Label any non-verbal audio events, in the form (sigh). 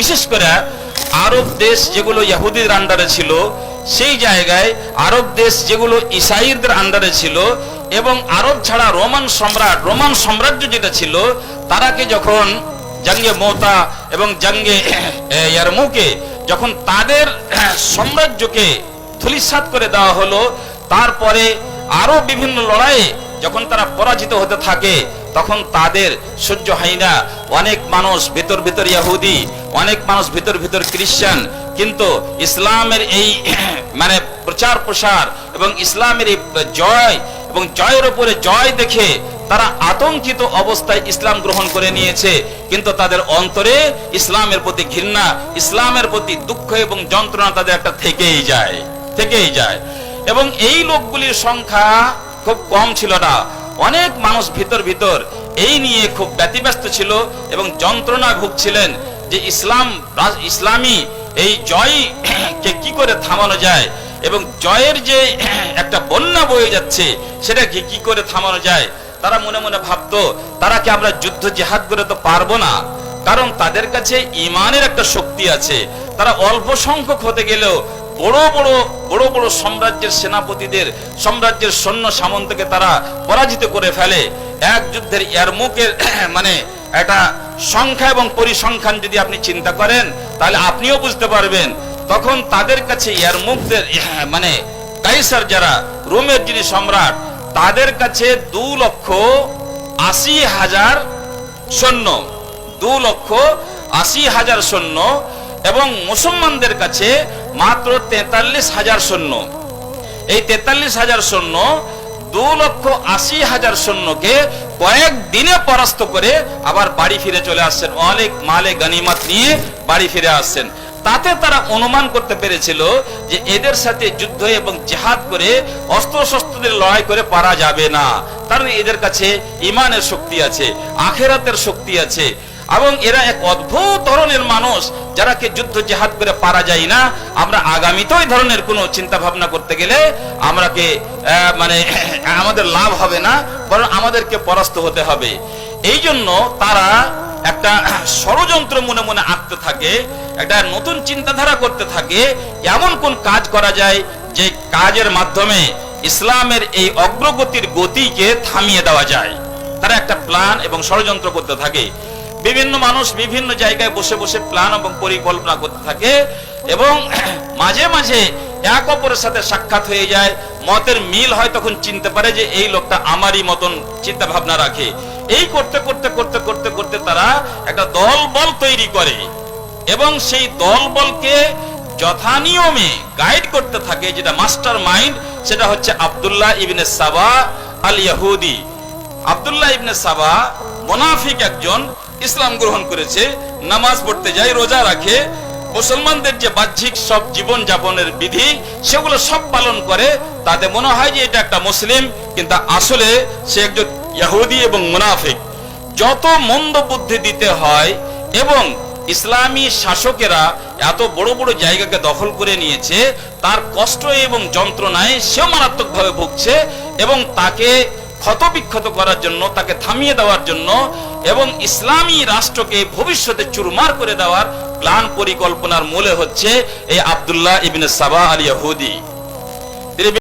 বিশেষ করে আরব দেশ যেগুলো ইহুদির আন্ডারে ছিল, সেই জায়গায় আরব দেশ যেগুলো ইসাইদের আন্ডারে ছিল এবং আরব ছাড়া রোমান সম্রাট, রোমান সাম্রাজ্য যেটা ছিল, তারাকে যখন জাঙ্গে মোতা এবং জাঙ্গে ইয়ারমুকে যখন তাদের সাম্রাজ্যকে ধুলিসাৎ করে দেওয়া হলো, তারপরে আরও বিভিন্ন লড়াইয়ে যখন তারা পরাজিত হতে থাকে তখন তাদের সহ্য হয় না অনেক মানুষ ভিতর ভিতর ইহুদি, অনেক মানুষ ভিতর ভিতর খ্রিস্টান কিন্তু ইসলামের এই (clears throat) মানে প্রচার প্রসার এবং ইসলামের এই জয় এবং জয়ের উপরে জয় দেখে তারা আতঙ্কিত অবস্থায় ইসলাম গ্রহণ করে নিয়েছে। কিন্তু তাদের অন্তরে ইসলামের প্রতি ঘৃণা, ইসলামের প্রতি দুঃখ এবং যন্ত্রণা তাদের একটা থেকেই যায় থেকেই যায়। এবং এই লোকগুলির সংখ্যা খুব কম ছিল না। অনেক মানুষ ভিতর ভিতর এই নিয়ে খুব ব্যতিব্যস্ত ছিল এবং যন্ত্রণা ভুগছিলেন যে ইসলাম ইসলামী এই জয় কে কি করে থামানো যায় এবং জয়ের যে একটা বন্যা বয়ে যাচ্ছে সেটাকে কি করে থামানো যায়, তারা মনে মনে ভাবতো, তারা কি আমরা যুদ্ধ জেহাদ করে তো পারব না? কারণ তাদের কাছে ইমানের একটা শক্তি আছে। তারা অল্প সংখ্যক হতে গেলেও বড় বড় বড় বড় সাম্রাজ্যের সেনাপতিদের, সাম্রাজ্যের সৈন্য সামন্তকে তারা পরাজিত করে ফেলে। এক যুদ্ধের ইয়ারমুকের (clears throat) মানে একটা সংখ্যা এবং পরিসংখ্যান যদি আপনি চিন্তা করেন, তাহলে আপনিও বুঝতে পারবেন। তখন তাদের কাছে ইয়ারমুকদের (clears throat) মানে কাইসার যারা, রোমের যিনি সম্রাট, তাদের কাছে দু লক্ষ আশি হাজার সৈন্য, দু লক্ষ আশি হাজার সৈন্য এবং মুসলমানদের কাছে মাত্র তেতাল্লিশ হাজার সৈন্য। এই তেতাল্লিশ হাজার সৈন্য দু লক্ষ আশি হাজার সৈন্যকে কয়েক দিনে পরাস্ত করে আবার বাড়ি ফিরে চলে আসছেন। অনেক মালে গানিমাত নিয়ে বাড়ি ফিরে আসছেন। তাতে তারা অনুমান করতে পেরেছিল যে এদের সাথে যুদ্ধ এবং জেহাদ করে অস্ত্র শস্ত্রদের লড়াই করে পারা যাবে না। কারণ এদের কাছে ইমানের শক্তি আছে, আখেরাতের শক্তি আছে। এবং এরা এক অদ্ভুত ধরনের মানুষ যারাকে যুদ্ধ জেহাদ করে পারা যায় না। আমরা আগামীতেও এই ধরনের কোনো চিন্তা ভাবনা করতে গেলে আমরাকে মানে (clears throat) আমাদের লাভ হবে না, বরং আমাদেরকে পরাস্ত হতে হবে। এই জন্য তারা একটা (clears throat) ষড়যন্ত্র মনে মনে আঁকতে থাকে, একটা নতুন চিন্তাধারা করতে থাকে, এমন কোন কাজ করা যায় যে কাজের মাধ্যমে ইসলামের এই অগ্রগতির গতিকে থামিয়ে দেওয়া যায়। তারা একটা প্ল্যান এবং ষড়যন্ত্র করতে থাকে। বিভিন্ন মানুষ বিভিন্ন জায়গায় বসে বসে প্ল্যান এবং পরিকল্পনা করতে থাকে এবং (clears throat) মাঝে মাঝে এক অপরের সাথে সাক্ষাৎ হয়ে যায়। মতের মিল হয়, তখন চিনতে পারে যে এই লোকটা আমারই মতন চিন্তা ভাবনা রাখে। এই করতে করতে করতে করতে করতে তারা একটা দল বল তৈরি করে এবং সেই দল বলকে যথানিয়মে গাইড করতে থাকে, যেটা মাস্টার মাইন্ড সেটা হচ্ছে আব্দুল্লাহ ইবনে সাবা আল ইয়াহুদি আব্দুল্লাহ ইবনে সাবা মোনাফিক একজন ইসলাম গ্রহণ করেছে, নামাজ পড়তে যায়, রোজা রাখে, মুসলমানদের যে বাহ্যিক সব জীবন যাপনের বিধি, সেগুলো সব পালন করে, তাতে মনে হয় যে এটা একটা মুসলিম, কিন্তু আসলে সে একজন ইহুদি এবং মুনাফিক। যত মন্দ বুদ্ধি দিতে হয় এবং ইসলামী শাসকেরা এত বড় বড় জায়গাকে দখল করে নিয়েছে, তার কষ্ট এবং যন্ত্রণায় সেও মারাত্মকভাবে ভুগছে এবং তাকে ক্ষতবিক্ষত করার জন্য, তাকে থামিয়ে দেওয়ার জন্য এবং ইসলামী রাষ্ট্রকে ভবিষ্যতে চুরমার করে দেওয়ার প্ল্যান পরিকল্পনার মূলে হচ্ছে এই আবদুল্লাহ ইবিন সাবা আলী ইয়াহুদি